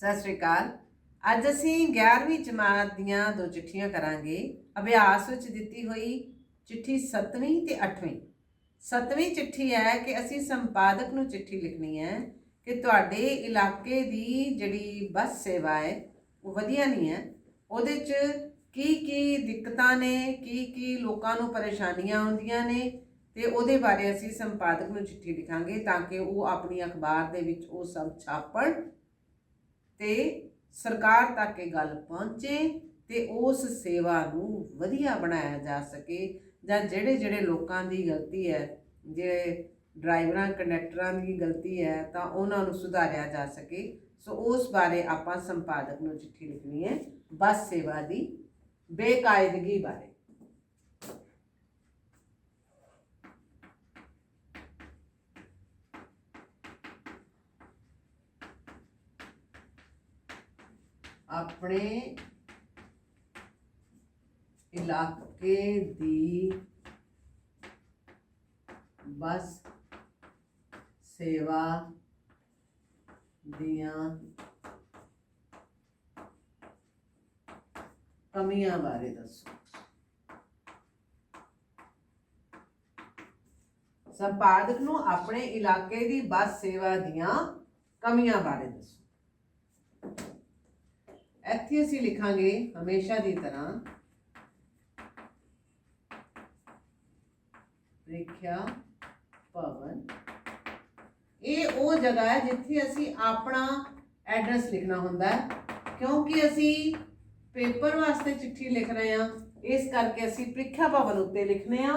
ਸਤਿ ਸ਼੍ਰੀ ਅਕਾਲ। ਅੱਜ ਅਸੀਂ 11ਵੀਂ ਜਮਾਤ ਦੀਆਂ ਦੋ ਚਿੱਠੀਆਂ ਕਰਾਂਗੇ। ਅਭਿਆਸ ਵਿੱਚ ਦਿੱਤੀ ਹੋਈ ਚਿੱਠੀ 7ਵੀਂ ਤੇ 8ਵੀਂ 7ਵੀਂ ਚਿੱਠੀ ਹੈ ਕਿ ਅਸੀਂ ਸੰਪਾਦਕ ਨੂੰ ਚਿੱਠੀ ਲਿਖਣੀ ਹੈ ਕਿ ਤੁਹਾਡੇ ਇਲਾਕੇ ਦੀ ਜਿਹੜੀ ਬੱਸ ਸੇਵਾ ਹੈ, ਉਹ ਵਧੀਆ ਨਹੀਂ ਹੈ। ਉਹਦੇ 'ਚ ਕੀ ਕੀ ਦਿੱਕਤਾਂ ਨੇ ਕੀ ਕੀ ਲੋਕਾਂ ਨੂੰ ਪਰੇਸ਼ਾਨੀਆਂ ਆਉਂਦੀਆਂ ਨੇ ਤੇ ਉਹਦੇ ਬਾਰੇ ਅਸੀਂ ਸੰਪਾਦਕ ਨੂੰ ਚਿੱਠੀ ਲਿਖਾਂਗੇ ਤਾਂ ਕਿ ਉਹ ਆਪਣੀ ਅਖਬਾਰ ਦੇ ਵਿੱਚ ਉਹ ਸਭ ਛਾਪਣ ਤੇ ਸਰਕਾਰ ਤੱਕ ਇਹ ਗੱਲ ਪਹੁੰਚੇ ਤੇ ਉਸ ਸੇਵਾ ਨੂੰ ਵਧੀਆ ਬਣਾਇਆ ਜਾ ਸਕੇ ਜਾਂ ਜਿਹੜੇ ਜਿਹੜੇ ਲੋਕਾਂ ਦੀ ਗਲਤੀ ਹੈ, ਜਿਹੜੇ ਡਰਾਈਵਰਾਂ, ਕੰਡਕਟਰਾਂ ਦੀ ਗਲਤੀ ਹੈ, ਤਾਂ ਉਹਨਾਂ ਨੂੰ ਸੁਧਾਰਿਆ ਜਾ ਸਕੇ। ਸੋ ਉਸ ਬਾਰੇ ਆਪਾਂ ਸੰਪਾਦਕ ਨੂੰ ਚਿੱਠੀ ਲਿਖਣੀ ਹੈ, ਬੱਸ ਸੇਵਾ ਦੀ ਬੇਕਾਇਦਗੀ ਬਾਰੇ। ਆਪਣੇ ਇਲਾਕੇ ਦੀ ਬੱਸ ਸੇਵਾ ਦੀਆਂ ਕਮੀਆਂ ਬਾਰੇ ਦੱਸੋ। ਸੰਪਾਦਕ ਨੂੰ ਆਪਣੇ ਇਲਾਕੇ ਦੀ ਬੱਸ ਸੇਵਾ ਦੀਆਂ ਕਮੀਆਂ ਬਾਰੇ ਦੱਸੋ। ਇੱਥੇ ਅਸੀਂ ਲਿਖਾਂਗੇ ਹਮੇਸ਼ਾ ਦੀ ਤਰ੍ਹਾਂ ਪ੍ਰੀਖਿਆ ਭਵਨ। ਇਹ ਉਹ ਜਗ੍ਹਾ ਹੈ ਜਿੱਥੇ ਅਸੀਂ ਆਪਣਾ ਐਡਰੈਸ ਲਿਖਣਾ ਹੁੰਦਾ ਹੈ, ਕਿਉਂਕਿ ਅਸੀਂ ਪੇਪਰ ਵਾਸਤੇ ਚਿੱਠੀ ਲਿਖ ਰਹੇ ਹਾਂ, ਇਸ ਕਰਕੇ ਅਸੀਂ ਪ੍ਰੀਖਿਆ ਭਵਨ ਉੱਤੇ ਲਿਖਨੇ ਆ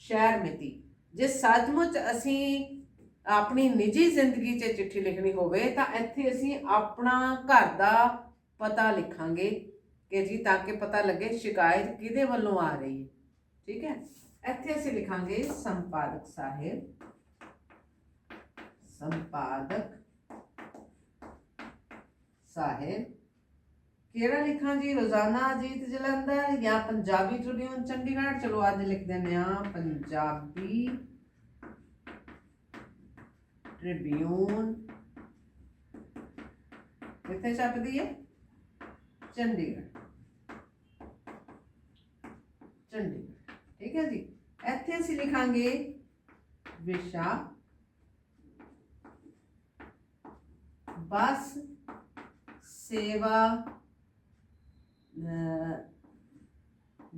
ਸ਼ਹਿਰ ਮਿਤੀ। ਜੇ ਸੱਚਮੁੱਚ ਅਸੀਂ ਆਪਣੀ ਨਿੱਜੀ ਜ਼ਿੰਦਗੀ 'ਚ ਚਿੱਠੀ ਲਿਖਣੀ ਹੋਵੇ, ਤਾਂ ਇੱਥੇ ਅਸੀਂ ਆਪਣਾ ਘਰ ਦਾ ਪਤਾ ਲਿਖਾਂਗੇ ਕਿ ਜੀ ਤਾਂ ਕਿ ਪਤਾ ਲੱਗੇ ਸ਼ਿਕਾਇਤ ਕਿਹਦੇ ਵੱਲੋਂ ਆ ਰਹੀ ਹੈ। ਠੀਕ ਹੈ? ਇੱਥੇ ਅਸੀਂ ਲਿਖਾਂਗੇ ਸੰਪਾਦਕ ਸਾਹਿਬ। ਸੰਪਾਦਕ ਸਾਹਿਬ। ਕਿਹੜਾ ਲਿਖਾਂ ਜੀ? ਰੋਜ਼ਾਨਾ ਅਜੀਤ ਜਲੰਧਰ ਜਾਂ ਪੰਜਾਬੀ ਟ੍ਰਿਬਿਊਨ ਚੰਡੀਗੜ੍ਹ? ਚਲੋ ਅੱਜ ਲਿਖ ਦਿੰਦੇ ਆ ਪੰਜਾਬੀ ਟ੍ਰਿਬਿਊਨ। ਕਿੱਥੇ ਛਪਦੀ ਹੈ? ਚੰਡੀਗੜ੍ਹ ਚੰਡੀਗੜ੍ਹ ਠੀਕ ਹੈ ਜੀ ਇੱਥੇ ਅਸੀਂ ਲਿਖਾਂਗੇ ਵਿਸ਼ਾ ਬੱਸ ਸੇਵਾ ਅਹ,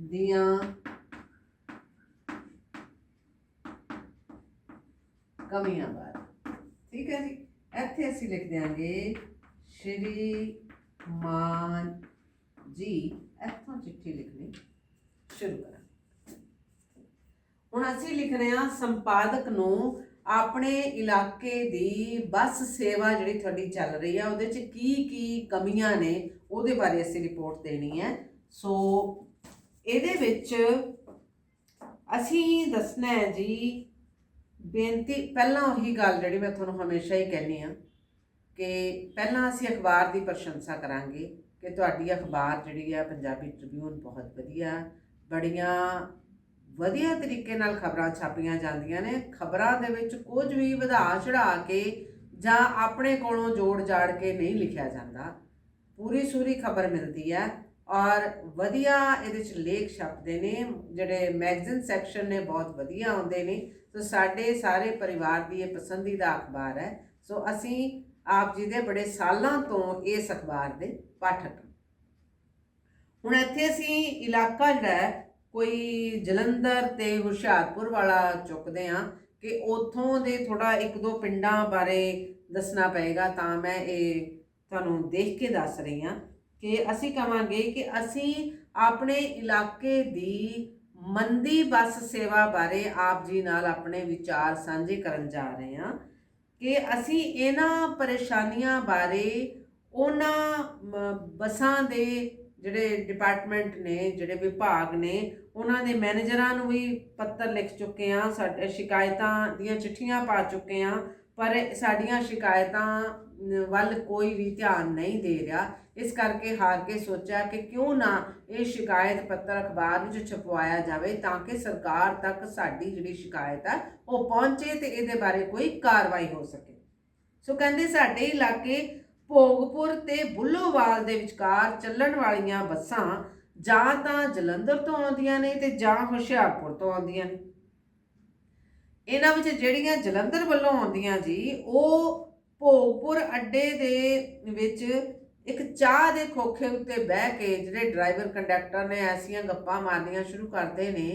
ਦੀਆਂ ਕਮੀਆਂ ਬਾਰੇ ਠੀਕ ਹੈ ਜੀ ਇੱਥੇ ਅਸੀਂ ਲਿਖ ਦਿਆਂਗੇ ਸ਼੍ਰੀ ਮਾਨ ਜੀ, ਇੱਥੋਂ ਚਿੱਠੀ ਲਿਖਣੀ ਸ਼ੁਰੂ ਕਰਾਂ ਹੁਣ ਅਸੀਂ ਲਿਖ ਰਹੇ ਹਾਂ ਸੰਪਾਦਕ ਨੂੰ ਆਪਣੇ ਇਲਾਕੇ ਦੀ ਬੱਸ ਸੇਵਾ ਜਿਹੜੀ ਤੁਹਾਡੀ ਚੱਲ ਰਹੀ ਆ, ਉਹਦੇ 'ਚ ਕੀ ਕੀ ਕਮੀਆਂ ਨੇ, ਉਹਦੇ ਬਾਰੇ ਅਸੀਂ ਰਿਪੋਰਟ ਦੇਣੀ ਹੈ। ਸੋ ਇਹਦੇ ਵਿੱਚ ਅਸੀਂ ਦੱਸਣਾ ਹੈ ਜੀ, ਬੇਨਤੀ, ਪਹਿਲਾਂ ਉਹੀ ਗੱਲ ਜਿਹੜੀ ਮੈਂ ਤੁਹਾਨੂੰ ਹਮੇਸ਼ਾ ਹੀ ਕਹਿੰਦੀ ਆ ਕਿ ਪਹਿਲਾਂ ਅਸੀਂ ਅਖਬਾਰ ਦੀ ਪ੍ਰਸ਼ੰਸਾ ਕਰਾਂਗੇ ਕਿ ਤੁਹਾਡੀ ਅਖਬਾਰ ਜਿਹੜੀ ਆ ਪੰਜਾਬੀ ਟ੍ਰਿਬਿਊਨ ਬਹੁਤ ਵਧੀਆ, ਬੜੀਆਂ ਵਧੀਆ ਤਰੀਕੇ ਨਾਲ ਖਬਰਾਂ ਛਾਪੀਆਂ ਜਾਂਦੀਆਂ ਨੇ, ਖਬਰਾਂ ਦੇ ਵਿੱਚ ਕੁਝ ਵੀ ਵਧਾ ਚੜਾ ਕੇ ਜਾਂ ਆਪਣੇ ਕੋਲੋਂ ਜੋੜ ਜਾੜ ਕੇ ਨਹੀਂ ਲਿਖਿਆ ਜਾਂਦਾ। ਪੂਰੀ ਸੂਰੀ ਖਬਰ ਮਿਲਦੀ ਹੈ ਔਰ ਵਧੀਆ ਇਹਦੇ ਚ ਲੇਖ ਛਪਦੇ ਨੇ, ਜਿਹੜੇ ਮੈਗਜ਼ੀਨ ਸੈਕਸ਼ਨ ਨੇ ਬਹੁਤ ਵਧੀਆ ਆਉਂਦੇ ਨੇ। ਸੋ ਸਾਡੇ ਸਾਰੇ ਪਰਿਵਾਰ ਦੀ ਇਹ ਪਸੰਦੀਦਾ ਅਖਬਾਰ ਹੈ। ਸੋ ਅਸੀਂ ਆਪ ਜੀ ਦੇ ਬੜੇ ਸਾਲਾਂ ਤੋਂ ਇਸ ਅਖਬਾਰ ਦੇ ਪਾਠਕ ਹੁਣ ਇੱਥੇ ਅਸੀਂ ਇਲਾਕਾ ਜਿਹੜਾ ਹੈ, ਕੋਈ ਜਲੰਧਰ ਤੇ ਹੁਸ਼ਿਆਰਪੁਰ ਵਾਲਾ ਚੁੱਕਦੇ ਆ ਕਿ ਉਥੋਂ ਦੇ ਥੋੜਾ ਇੱਕ ਦੋ ਪਿੰਡਾਂ ਬਾਰੇ ਦੱਸਣਾ ਪਏਗਾ ਤਾਂ ਮੈਂ ਇਹ ਤੁਹਾਨੂੰ ਦੇਖ ਕੇ ਦੱਸ ਰਹੀ ਹਾਂ ਕਿ ਅਸੀਂ ਕਵਾਂਗੇ ਕਿ ਅਸੀਂ ਆਪਣੇ ਇਲਾਕੇ ਦੀ ਮੰਦੀ ਬੱਸ ਸੇਵਾ ਬਾਰੇ ਆਪ ਜੀ ਨਾਲ ਆਪਣੇ ਵਿਚਾਰ ਸਾਂਝੇ ਕਰਨ ਜਾ ਰਹੇ ਹਾਂ। ਕਿ ਅਸੀਂ ਇਹਨਾਂ ਪਰੇਸ਼ਾਨੀਆਂ ਬਾਰੇ ਉਹਨਾਂ ਮ, ਬੱਸਾਂ ਦੇ ਜਿਹੜੇ ਡਿਪਾਰਟਮੈਂਟ ਨੇ ਜਿਹੜੇ ਵਿਭਾਗ ਨੇ ਉਹਨਾਂ ਦੇ ਮੈਨੇਜਰਾਂ ਨੂੰ ਵੀ ਪੱਤਰ ਲਿਖ ਚੁੱਕੇ ਆ ਸਾਡੇ ਸ਼ਿਕਾਇਤਾਂ ਦੀਆਂ ਚਿੱਠੀਆਂ ਪਾ ਚੁੱਕੇ ਆ ਪਰ ਸਾਡੀਆਂ ਸ਼ਿਕਾਇਤਾਂ ਵੱਲ ਕੋਈ ਵੀ ਧਿਆਨ ਨਹੀਂ ਦੇ ਰਿਹਾ। ਇਸ ਕਰਕੇ ਹਾਰ ਕੇ ਸੋਚਿਆ ਕਿ ਕਿਉਂ ਨਾ ਇਹ ਸ਼ਿਕਾਇਤ ਪੱਤਰ ਅਖਬਾਰ ਵਿੱਚ ਛਪਵਾਇਆ ਜਾਵੇ ਤਾਂ ਕਿ ਸਰਕਾਰ ਤੱਕ ਸਾਡੀ ਜਿਹੜੀ ਸ਼ਿਕਾਇਤ ਆ, ਉਹ ਪਹੁੰਚੇ ਤੇ ਇਹਦੇ ਬਾਰੇ ਕੋਈ ਕਾਰਵਾਈ ਹੋ ਸਕੇ। ਸੋ ਕਹਿੰਦੇ ਸਾਡੇ ਇਲਾਕੇ ਭੋਗਪੁਰ ਤੇ ਬੁੱਲੋਵਾਲ ਦੇ ਵਿਚਕਾਰ ਚੱਲਣ ਵਾਲੀਆਂ ਬੱਸਾਂ ਜਾਂ ਤਾਂ ਜਲੰਧਰ ਤੋਂ ਆਉਂਦੀਆਂ ਨੇ ਤੇ ਜਾਂ ਹੁਸ਼ਿਆਰਪੁਰ ਤੋਂ ਆਉਂਦੀਆਂ ਨੇ। ਇਹਨਾਂ ਵਿੱਚ ਜਿਹੜੀਆਂ ਜਲੰਧਰ ਵੱਲੋਂ ਆਉਂਦੀਆਂ ਜੀ, ਉਹ ਭੋਗਪੁਰ ਅੱਡੇ ਦੇ ਵਿੱਚ ਇੱਕ ਚਾਹ ਦੇ ਖੋਖੇ ਉੱਤੇ ਬਹਿ ਕੇ ਜਿਹੜੇ ਡਰਾਈਵਰ ਕੰਡਕਟਰ ਨੇ ਐਸੀਆਂ ਗੱਪਾਂ ਮਾਰਨੀਆਂ ਸ਼ੁਰੂ ਕਰਦੇ ਨੇ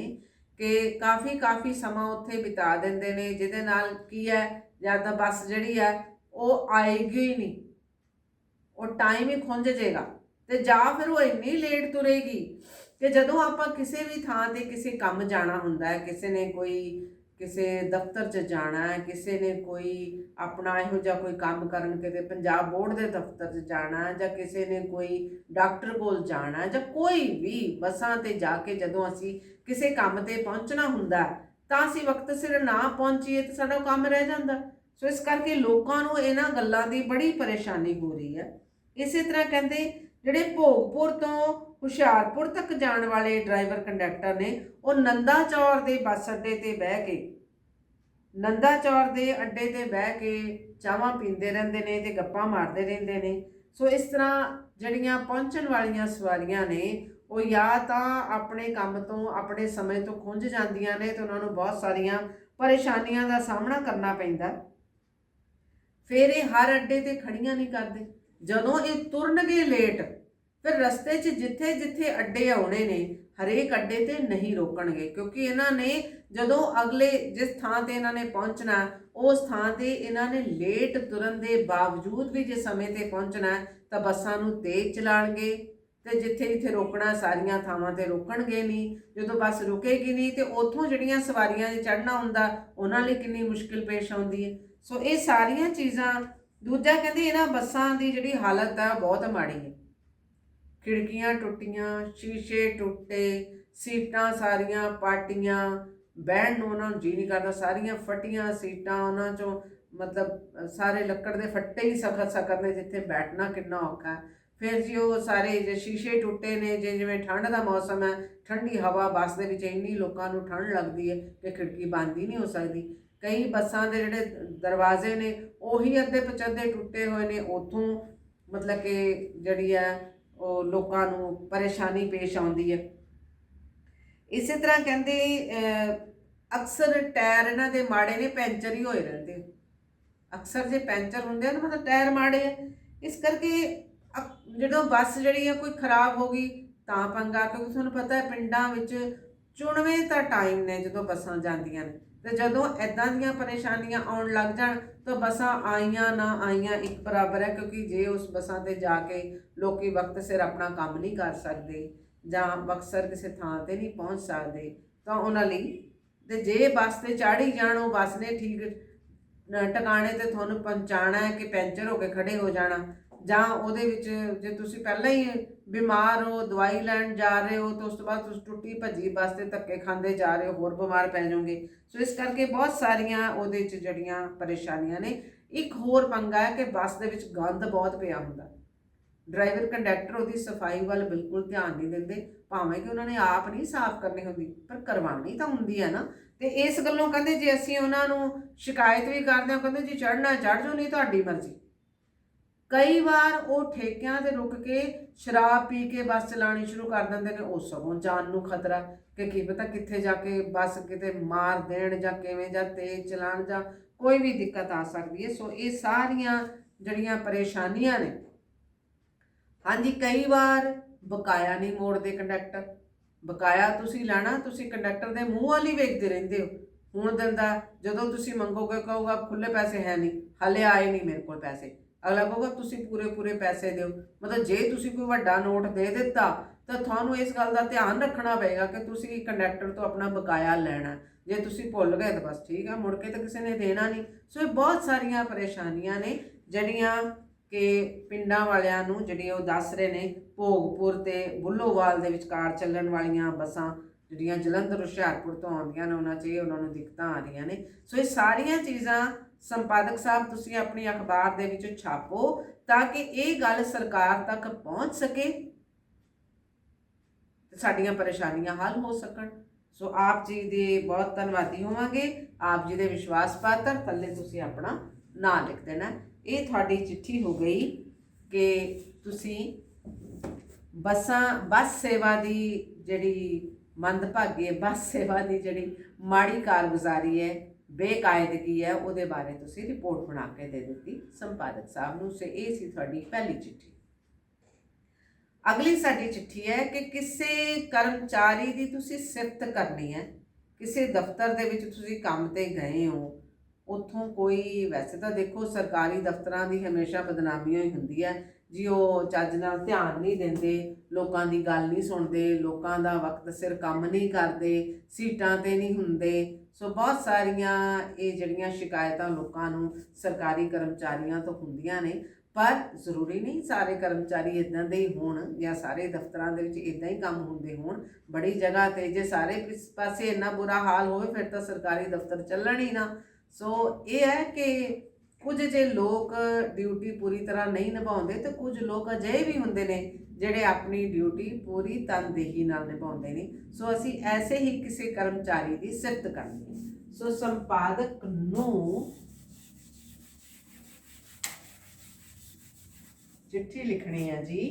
ਕਿ ਕਾਫੀ ਕਾਫੀ ਸਮਾਂ ਉੱਥੇ ਬਿਤਾ ਦਿੰਦੇ ਨੇ, ਜਿਹਦੇ ਨਾਲ ਕੀ ਹੈ, ਜਾਂ ਤਾਂ ਬੱਸ ਜਿਹੜੀ ਹੈ, ਉਹ ਆਏਗੀ ਹੀ ਨਹੀਂ। ਉਹ ਟਾਈਮ ਹੀ ਖੁੰਝ ਜਾਏਗਾ ਤੇ ਜਾਂ ਫਿਰ ਉਹ ਇੰਨੀ ਲੇਟ ਤੁਰੇਗੀ ਕਿ ਜਦੋਂ ਆਪਾਂ ਕਿਸੇ ਵੀ ਥਾਂ ਤੇ ਕਿਸੇ ਕੰਮ ਜਾਣਾ ਹੁੰਦਾ ਹੈ, ਕਿਸੇ ਨੇ ਕੋਈ ਕਿਸੇ ਦਫ਼ਤਰ 'ਚ ਜਾਣਾ ਹੈ, ਕਿਸੇ ਨੇ ਕੋਈ ਆਪਣਾ ਇਹੋ ਜਿਹਾ ਕੋਈ ਕੰਮ ਕਰਨ ਕਿਤੇ ਪੰਜਾਬ ਬੋਰਡ ਦੇ ਦਫ਼ਤਰ 'ਚ ਜਾਣਾ ਜਾਂ ਕਿਸੇ ਨੇ ਕੋਈ ਡਾਕਟਰ ਕੋਲ ਜਾਣਾ ਜਾਂ ਕੋਈ ਵੀ ਬੱਸਾਂ ਤੇ ਜਾ ਕੇ ਜਦੋਂ ਅਸੀਂ ਕਿਸੇ ਕੰਮ ਤੇ ਪਹੁੰਚਣਾ ਹੁੰਦਾ ਤਾਂ ਅਸੀਂ ਵਕਤ ਸਿਰ ਨਾ ਪਹੁੰਚੀਏ ਤਾਂ ਸਾਡਾ ਕੰਮ ਰਹਿ ਜਾਂਦਾ ਸੋ ਇਸ ਕਰਕੇ ਲੋਕਾਂ ਨੂੰ ਇਹਨਾਂ ਗੱਲਾਂ ਦੀ ਬੜੀ ਪਰੇਸ਼ਾਨੀ ਹੋ ਰਹੀ ਹੈ। ਇਸੇ ਤਰ੍ਹਾਂ ਕਹਿੰਦੇ ਜਿਹੜੇ ਭੋਗਪੁਰ ਤੋਂ ਹੁਸ਼ਿਆਰਪੁਰ ਤੱਕ ਜਾਣ ਵਾਲੇ ਡਰਾਈਵਰ ਕੰਡਕਟਰ ਨੇ ਉਹ ਨੰਦਾ ਚੌਰ ਦੇ ਬੱਸ ਅੱਡੇ ਤੇ ਬਹਿ ਕੇ, ਨੰਦਾ ਚੌਰ ਦੇ ਅੱਡੇ ਤੇ ਬਹਿ ਕੇ ਚਾਹਾਂ ਪੀਂਦੇ ਰਹਿੰਦੇ ਨੇ ਤੇ ਗੱਪਾਂ ਮਾਰਦੇ ਰਹਿੰਦੇ ਨੇ। ਸੋ ਇਸ ਤਰ੍ਹਾਂ ਜਿਹੜੀਆਂ ਪਹੁੰਚਣ ਵਾਲੀਆਂ ਸਵਾਰੀਆਂ ਨੇ, ਉਹ ਜਾਂ ਤਾਂ ਆਪਣੇ ਕੰਮ ਤੋਂ, ਆਪਣੇ ਸਮੇਂ ਤੋਂ ਖੁੰਝ ਜਾਂਦੀਆਂ ਨੇ ਤੇ ਉਹਨਾਂ ਨੂੰ ਬਹੁਤ ਸਾਰੀਆਂ ਪਰੇਸ਼ਾਨੀਆਂ ਦਾ ਸਾਹਮਣਾ ਕਰਨਾ ਪੈਂਦਾ। ਫਿਰ ਇਹ ਹਰ ਅੱਡੇ ਤੇ ਖੜੀਆਂ ਨਹੀਂ ਕਰਦੇ। ਜਦੋਂ ਇਹ ਤੁਰਨਗੇ ਲੇਟ ਫਿਰ ਰਸਤੇ 'ਚ ਜਿੱਥੇ ਜਿੱਥੇ ਅੱਡੇ ਆਉਣੇ ਨੇ, ਹਰੇਕ ਅੱਡੇ ਤੇ ਨਹੀਂ ਰੋਕਣਗੇ, ਕਿਉਂਕਿ ਇਹਨਾਂ ਨੇ ਜਦੋਂ ਅਗਲੇ ਜਿਸ ਥਾਂ ਤੇ ਇਹਨਾਂ ਨੇ ਪਹੁੰਚਣਾ ਉਸ ਥਾਂ ਤੇ ਇਹਨਾਂ ਨੇ ਲੇਟ ਤੁਰਨ ਦੇ ਬਾਵਜੂਦ ਵੀ ਜੇ ਸਮੇਂ ਤੇ ਪਹੁੰਚਣਾ, ਤਾਂ ਬੱਸਾਂ ਨੂੰ ਤੇਜ਼ ਚਲਾਣਗੇ ਤੇ ਜਿੱਥੇ ਜਿੱਥੇ ਰੋਕਣਾ ਸਾਰੀਆਂ ਥਾਵਾਂ ਤੇ ਰੋਕਣਗੇ ਨਹੀਂ। ਜਦੋਂ ਬੱਸ ਰੁਕੇਗੀ ਨਹੀਂ, ਤੇ ਉੱਥੋਂ ਜਿਹੜੀਆਂ ਸਵਾਰੀਆਂ ਨੇ ਚੜ੍ਹਨਾ ਹੁੰਦਾ, ਉਹਨਾਂ ਲਈ ਕਿੰਨੀ ਮੁਸ਼ਕਿਲ ਪੇਸ਼ ਆਉਂਦੀ ਹੈ। ਸੋ ਇਹ ਸਾਰੀਆਂ ਚੀਜ਼ਾਂ, ਦੂਜਾ ਕਹਿੰਦੇ ਇਹਨਾਂ ਬੱਸਾਂ ਦੀ ਜਿਹੜੀ ਹਾਲਤ ਆ, ਬਹੁਤ ਮਾੜੀ ਹੈ। ਖਿੜਕੀਆਂ ਟੁੱਟੀਆਂ, ਸ਼ੀਸ਼ੇ ਟੁੱਟੇ, ਸੀਟਾਂ ਸਾਰੀਆਂ ਪਾਟੀਆਂ। ਬਹਿਣ ਨੂੰ ਉਹਨਾਂ ਨੂੰ ਜੀ ਨਹੀਂ ਕਰਦਾ, ਸਾਰੀਆਂ ਫਟੀਆਂ ਸੀਟਾਂ ਉਹਨਾਂ ਚੋਂ, ਮਤਲਬ, ਸਾਰੇ ਲੱਕੜ ਦੇ ਫੱਟੇ ਹੀ ਸਖਤ ਸਖਤ ਨੇ, ਜਿੱਥੇ ਬੈਠਣਾ ਕਿੰਨਾ ਔਖਾ ਹੈ। ਫਿਰ ਜੀ ਉਹ ਸਾਰੇ ਜੇ ਸ਼ੀਸ਼ੇ ਟੁੱਟੇ ਨੇ, ਜੇ ਜਿਵੇਂ ਠੰਡ ਦਾ ਮੌਸਮ ਹੈ, ਠੰਡੀ ਹਵਾ ਬੱਸ ਦੇ ਵਿੱਚ ਇੰਨੀ ਲੋਕਾਂ ਨੂੰ ਠੰਡ ਲੱਗਦੀ ਹੈ ਕਿ ਖਿੜਕੀ ਬੰਦ ਹੀ ਨਹੀਂ ਹੋ ਸਕਦੀ। ਕਈ ਬੱਸਾਂ ਦੇ ਜਿਹੜੇ ਦਰਵਾਜ਼ੇ ਨੇ, ਉਹੀ ਅੱਧੇ ਪਚੱਧੇ ਟੁੱਟੇ ਹੋਏ ਨੇ, ਉਥੋਂ ਮਤਲਬ ਕਿ ਜਿਹੜੀ ਹੈ ਉਹ ਲੋਕਾਂ ਨੂੰ ਪਰੇਸ਼ਾਨੀ ਪੇਸ਼ ਆਉਂਦੀ ਹੈ। ਇਸੇ ਤਰ੍ਹਾਂ ਕਹਿੰਦੇ ਅਕਸਰ ਟਾਇਰ ਇਹਨਾਂ ਦੇ ਮਾੜੇ ਨੇ, ਪੈਂਚਰ ਹੀ ਹੋਏ ਰਹਿੰਦੇ ਅਕਸਰ ਜੇ ਪੈਂਚਰ ਹੁੰਦੇ ਆ ਨਾ, ਮਤਲਬ ਟਾਇਰ ਮਾੜੇ ਆ। ਇਸ ਕਰਕੇ ਅਕ- ਜਦੋਂ ਬੱਸ ਜਿਹੜੀ ਆ ਕੋਈ ਖਰਾਬ ਹੋ ਗਈ, ਤਾਂ ਪੰਗਾ, ਕਿਉਂਕਿ ਤੁਹਾਨੂੰ ਪਤਾ ਹੈ ਪਿੰਡਾਂ ਵਿੱਚ ਚੁਣਵੇਂ ਤਾਂ ਟਾਈਮ ਨੇ ਜਦੋਂ ਬੱਸਾਂ ਜਾਂਦੀਆਂ ਨੇ। ਤੇ ਜਦੋਂ ਐਦਾਂ ਦੀਆਂ ਪਰੇਸ਼ਾਨੀਆਂ ਆਉਣ ਲੱਗ ਜਾਣ, ਤਾਂ ਬੱਸਾਂ ਆਈਆਂ ਨਾ ਆਈਆਂ ਇੱਕ ਬਰਾਬਰ ਹੈ, ਕਿਉਂਕਿ ਜੇ ਉਸ ਬੱਸਾਂ ਤੇ ਜਾ ਕੇ ਲੋਕੀ ਵਕਤ ਸਿਰ ਆਪਣਾ ਕੰਮ ਨਹੀਂ ਕਰ ਸਕਦੇ ਜਾਂ ਬਕਸਰ ਕਿਸੇ ਥਾਂ ਤੇ ਨਹੀਂ ਪਹੁੰਚ ਸਕਦੇ, ਤਾਂ ਉਹਨਾਂ ਲਈ ਤੇ ਜੇ ਬੱਸ ਤੇ ਚਾੜੀ ਜਾਣ, ਉਹ ਬੱਸ ਨੇ ਠੀਕ ਟਿਕਾਣੇ ਤੇ ਤੁਹਾਨੂੰ ਪਹੁੰਚਾਣਾ ਹੈ ਕਿ ਪੈਂਚਰ ਹੋ ਕੇ ਖੜੇ ਹੋ ਜਾਣਾ ਜਾਂ ਉਹਦੇ ਵਿੱਚ ਜੇ ਤੁਸੀਂ ਪਹਿਲਾਂ ਹੀ ਬਿਮਾਰ ਹੋ, ਦਵਾਈ ਲੈਣ ਜਾ ਰਹੇ ਹੋ, ਤਾਂ ਉਸ ਤੋਂ ਬਾਅਦ ਤੁਸੀਂ ਟੁੱਟੀ ਭੱਜੀ ਬੱਸ ਤੇ ਧੱਕੇ ਖਾਂਦੇ ਜਾ ਰਹੇ ਹੋ, ਹੋਰ ਬਿਮਾਰ ਪੈ ਜਾਓਗੇ। ਸੋ ਇਸ ਕਰਕੇ ਬਹੁਤ ਸਾਰੀਆਂ ਉਹਦੇ 'ਚ ਜਿਹੜੀਆਂ ਪਰੇਸ਼ਾਨੀਆਂ ਨੇ, ਇੱਕ ਹੋਰ ਪੰਗਾ ਹੈ ਕਿ ਬੱਸ ਦੇ ਵਿੱਚ ਗੰਦ ਬਹੁਤ ਪਿਆ ਹੁੰਦਾ। ਡਰਾਈਵਰ, ਕੰਡਕਟਰ ਉਹਦੀ ਸਫ਼ਾਈ ਵੱਲ ਬਿਲਕੁਲ ਧਿਆਨ ਨਹੀਂ ਦਿੰਦੇ, ਭਾਵੇਂ ਕਿ ਉਹਨਾਂ ਨੇ ਆਪ ਨਹੀਂ ਸਾਫ਼ ਕਰਨੀ ਹੁੰਦੀ, ਪਰ ਕਰਵਾਉਣੀ ਤਾਂ ਹੁੰਦੀ ਹੈ ਨਾ। ਤੇ ਇਸ ਗੱਲੋਂ ਕਹਿੰਦੇ ਜੇ ਅਸੀਂ ਉਹਨਾਂ ਨੂੰ ਸ਼ਿਕਾਇਤ ਵੀ ਕਰਦੇ ਹਾਂ ਕਹਿੰਦੇ ਜੀ ਚੜ੍ਹਨਾ ਚੜ੍ਹ ਜਾਓ, ਨਹੀਂ ਤੁਹਾਡੀ ਮਰਜ਼ੀ। ਕਈ ਵਾਰ ਉਹ ਠੇਕਿਆਂ ਤੇ ਰੁਕ ਕੇ ਸ਼ਰਾਬ ਪੀ ਕੇ ਬੱਸ ਚਲਾਣੀ ਸ਼ੁਰੂ ਕਰ ਦਿੰਦੇ ਨੇ, ਉਹ ਸਗੋਂ ਜਾਨ ਨੂੰ ਖਤਰਾ ਕਿ ਕੀ ਪਤਾ ਕਿੱਥੇ ਜਾ ਕੇ ਬੱਸ ਕਿਤੇ ਮਾਰ ਦੇਣ ਜਾਂ ਕਿਵੇਂ ਜਾਂ ਤੇਜ਼ ਚਲਾਣ ਜਾਂ ਕੋਈ ਵੀ ਦਿੱਕਤ ਆ ਸਕਦੀ ਹੈ। ਸੋ ਇਹ ਸਾਰੀਆਂ ਜਿਹੜੀਆਂ ਪਰੇਸ਼ਾਨੀਆਂ ਨੇ, ਹਾਂਜੀ, ਕਈ ਵਾਰ ਬਕਾਇਆ ਨਹੀਂ ਮੋੜਦੇ ਕੰਡਕਟਰ। ਬਕਾਇਆ ਤੁਸੀਂ ਲੈਣਾ, ਤੁਸੀਂ ਕੰਡਕਟਰ ਦੇ ਮੂੰਹ ਵਾਲੀ ਵੇਖਦੇ ਰਹਿੰਦੇ ਹੋ। ਹੁਣ ਦਿੰਦਾ ਜਦੋਂ ਤੁਸੀਂ ਮੰਗੋਗੇ, ਕਹੋਗਾ ਖੁੱਲੇ ਪੈਸੇ ਹੈ ਨਹੀਂ, ਹਲੇ ਆਏ ਨਹੀਂ ਮੇਰੇ ਕੋਲ ਪੈਸੇ। ਅਗਲਾ ਕਹੂਗਾ, ਤੁਸੀਂ ਪੂਰੇ ਪੂਰੇ ਪੈਸੇ ਦਿਓ। ਮਤਲਬ ਜੇ ਤੁਸੀਂ ਕੋਈ ਵੱਡਾ ਨੋਟ ਦੇ ਦਿੱਤਾ, ਤਾਂ ਤੁਹਾਨੂੰ ਇਸ ਗੱਲ ਦਾ ਧਿਆਨ ਰੱਖਣਾ ਪਏਗਾ ਕਿ ਤੁਸੀਂ ਕੰਡਕਟਰ ਤੋਂ ਆਪਣਾ ਬਕਾਇਆ ਲੈਣਾ ਜੇ ਤੁਸੀਂ ਭੁੱਲ ਗਏ ਤਾਂ ਬਸ ਠੀਕ ਆ, ਮੁੜ ਕੇ ਤਾਂ ਕਿਸੇ ਨੇ ਦੇਣਾ ਨਹੀਂ। ਸੋ ਇਹ ਬਹੁਤ ਸਾਰੀਆਂ ਪਰੇਸ਼ਾਨੀਆਂ ਨੇ, ਜਿਹੜੀਆਂ ਕਿ ਪਿੰਡਾਂ ਵਾਲਿਆਂ ਨੂੰ ਜਿਹੜੀ ਉਹ ਦੱਸ ਰਹੇ ਨੇ, ਭੋਗਪੁਰ ਤੇ ਬੁੱਲੋਵਾਲ ਦੇ ਵਿਚਕਾਰ ਚੱਲਣ ਵਾਲੀਆਂ ਬੱਸਾਂ, ਜਿਹੜੀਆਂ ਜਲੰਧਰ, ਹੁਸ਼ਿਆਰਪੁਰ ਤੋਂ ਆਉਂਦੀਆਂ ਨੇ, ਉਹਨਾਂ 'ਚ ਇਹ ਉਹਨਾਂ ਨੂੰ ਦਿੱਕਤਾਂ ਆ ਰਹੀਆਂ ਨੇ। ਸੋ ਇਹ ਸਾਰੀਆਂ ਚੀਜ਼ਾਂ ਸੰਪਾਦਕ ਸਾਹਿਬ, ਤੁਸੀਂ ਆਪਣੀ ਅਖਬਾਰ ਦੇ ਵਿੱਚ ਛਾਪੋ ਤਾਂ ਕਿ ਇਹ ਗੱਲ ਸਰਕਾਰ ਤੱਕ ਪਹੁੰਚ ਸਕੇ ਤੇ ਸਾਡੀਆਂ ਪਰੇਸ਼ਾਨੀਆਂ ਹੱਲ ਹੋ ਸਕਣ। ਸੋ ਆਪ ਜੀ ਦੇ ਬਹੁਤ ਧੰਨਵਾਦੀ ਹੋਵਾਂਗੇ। ਆਪ ਜੀ ਦੇ ਵਿਸ਼ਵਾਸ ਪਾਤਰ, ਥੱਲੇ ਤੁਸੀਂ ਆਪਣਾ ਨਾਂ ਲਿਖ ਦੇਣਾ। ਇਹ ਤੁਹਾਡੀ ਚਿੱਠੀ ਹੋ ਗਈ ਕਿ ਤੁਸੀਂ ਬੱਸਾਂ, ਬੱਸ ਸੇਵਾ ਦੀ ਜਿਹੜੀ ਮੰਦਭਾਗੀ ਬੱਸ ਸੇਵਾ ਦੀ ਜਿਹੜੀ ਮਾੜੀ ਕਾਰਗੁਜ਼ਾਰੀ ਹੈ ਬੇਕਾਇਦਗੀ ਹੈ, ਉਹਦੇ ਬਾਰੇ ਤੁਸੀਂ ਰਿਪੋਰਟ ਬਣਾ ਕੇ ਦੇ ਦਿੱਤੀ ਸੰਪਾਦਕ ਸਾਹਿਬ ਨੂੰ, ਸੇ ਇਹ ਸੀ ਤੁਹਾਡੀ ਪਹਿਲੀ ਚਿੱਠੀ। ਅਗਲੀ ਸਾਡੀ ਚਿੱਠੀ ਹੈ ਕਿ ਕਿਸੇ ਕਰਮਚਾਰੀ ਦੀ ਤੁਸੀਂ ਸਿਫਤ ਕਰਨੀ ਹੈ, ਕਿਸੇ ਦਫ਼ਤਰ ਦੇ ਵਿੱਚ ਤੁਸੀਂ ਕੰਮ ਤੇ ਗਏ ਹੋ, ਉੱਥੋਂ ਕੋਈ, ਵੈਸੇ ਤਾਂ ਦੇਖੋ ਸਰਕਾਰੀ ਦਫ਼ਤਰਾਂ ਦੀ ਹਮੇਸ਼ਾ ਬਦਨਾਮੀ ਹੋਈ ਹੁੰਦੀ ਹੈ ਜੀ, ਉਹ ਚੱਜ ਨਾਲ ਧਿਆਨ ਨਹੀਂ ਦਿੰਦੇ, ਲੋਕਾਂ ਦੀ ਗੱਲ ਨਹੀਂ ਸੁਣਦੇ, ਲੋਕਾਂ ਦਾ ਵਕਤ ਸਿਰ ਕੰਮ ਨਹੀਂ ਕਰਦੇ, ਸੀਟਾਂ ਤੇ ਨਹੀਂ ਹੁੰਦੇ। ਸੋ ਬਹੁਤ ਸਾਰੀਆਂ ਇਹ ਜਿਹੜੀਆਂ ਸ਼ਿਕਾਇਤਾਂ ਲੋਕਾਂ ਨੂੰ ਸਰਕਾਰੀ ਕਰਮਚਾਰੀਆਂ ਤੋਂ ਹੁੰਦੀਆਂ ਨੇ, ਪਰ ਜ਼ਰੂਰੀ ਨਹੀਂ ਸਾਰੇ ਕਰਮਚਾਰੀ ਇਦਾਂ ਦੇ ਹੀ ਹੋਣ ਜਾਂ ਸਾਰੇ ਦਫ਼ਤਰਾਂ ਦੇ ਵਿੱਚ ਇਦਾਂ ਹੀ ਕੰਮ ਹੁੰਦੇ ਹੋਣ। ਬੜੀ ਜਗ੍ਹਾ ਤੇ ਜੇ ਸਾਰੇ ਕਿਸ ਪਾਸੇ ਇੰਨਾ ਬੁਰਾ ਹਾਲ ਹੋਵੇ, ਫਿਰ ਤਾਂ ਸਰਕਾਰੀ ਦਫ਼ਤਰ ਚੱਲਣ ਹੀ ਨਾ। ਸੋ ਇਹ ਹੈ ਕਿ ਕੁਝ ਜੇ ਲੋਕ ਡਿਊਟੀ ਪੂਰੀ ਤਰ੍ਹਾਂ ਨਹੀਂ ਨਿਭਾਉਂਦੇ ਤੇ ਕੁਝ ਲੋਕ ਅਜਿਹੇ ਵੀ ਹੁੰਦੇ ਨੇ ਜਿਹੜੇ ਆਪਣੀ ਡਿਊਟੀ ਪੂਰੀ ਤਨਦੇਹੀ ਨਾਲ ਨਿਭਾਉਂਦੇ ਨੇ। ਸੋ ਅਸੀਂ ਐਸੇ ਹੀ ਕਿਸੇ ਕਰਮਚਾਰੀ ਦੀ ਸਿਫਤ ਕਰਨੀ ਹੈ। ਸੋ ਸੰਪਾਦਕ ਨੂੰ ਚਿੱਠੀ ਲਿਖਣੀ ਹੈ ਜੀ,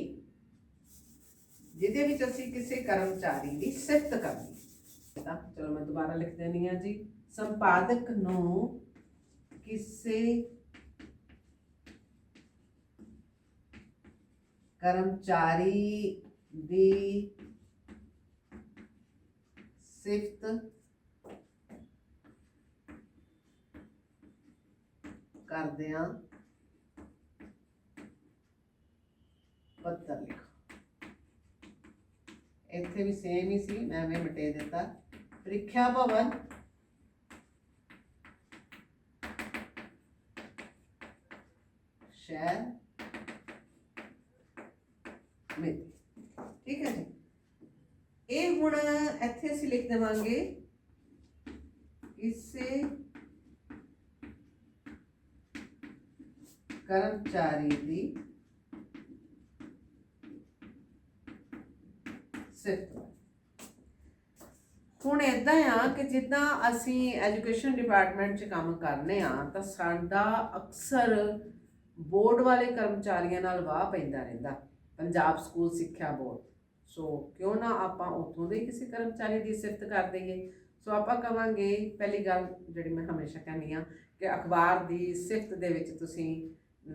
ਜਿਹਦੇ ਵਿੱਚ ਅਸੀਂ ਕਿਸੇ ਕਰਮਚਾਰੀ ਦੀ ਸਿਫਤ ਕਰਨੀ ਤਾਂ ਚਲੋ ਮੈਂ ਦੁਬਾਰਾ ਲਿਖ ਦੇਣੀ ਹੈ ਜੀ। ਸੰਪਾਦਕ ਨੂੰ ਕਿਸੇ ਕਰਮਚਾਰੀ ਦੀ ਸਿਫਤ ਕਰਦਿਆਂ ਪੱਤਰ ਲਿਖੋ ਇੱਥੇ ਵੀ ਸੇਮ ਹੀ ਸੀ ਮੈਂ ਐਵੇਂ ਮਿਟੇ ਦਿੱਤਾ ਪ੍ਰੀਖਿਆ ਭਵਨ ਸ਼ਹਿਰ ਮਿਤੀ ਠੀਕ ਹੈ ਜੀ? ਇਹ ਹੁਣ ਇੱਥੇ ਅਸੀਂ ਲਿਖ ਦੇਵਾਂਗੇ ਕਿਸੇ ਕਰਮਚਾਰੀ ਦੀ ਸਿਫਤ ਹੁਣ ਇਦਾਂ ਆ ਕਿ ਜਿੱਦਾਂ ਅਸੀਂ ਐਜੂਕੇਸ਼ਨ ਡਿਪਾਰਟਮੈਂਟ 'ਚ ਕੰਮ ਕਰਨੇ ਆ, ਤਾਂ ਸਾਡਾ ਅਕਸਰ ਬੋਰਡ ਵਾਲੇ ਕਰਮਚਾਰੀਆਂ ਨਾਲ ਵਾਹ ਪੈਂਦਾ ਰਹਿੰਦਾ। ਪੰਜਾਬ ਸਕੂਲ ਸਿੱਖਿਆ ਬੋਰਡ। ਸੋ ਕਿਉਂ ਨਾ ਆਪਾਂ ਉੱਥੋਂ ਦੇ ਕਿਸੇ ਕਰਮਚਾਰੀ ਦੀ ਸਿਫਤ ਕਰ ਦਈਏ। ਸੋ ਆਪਾਂ ਕਵਾਂਗੇ, ਪਹਿਲੀ ਗੱਲ ਜਿਹੜੀ ਮੈਂ ਹਮੇਸ਼ਾ ਕਹਿੰਦੀ ਆ ਕਿ ਅਖਬਾਰ ਦੀ ਸਿਫਤ ਦੇ ਵਿੱਚ ਤੁਸੀਂ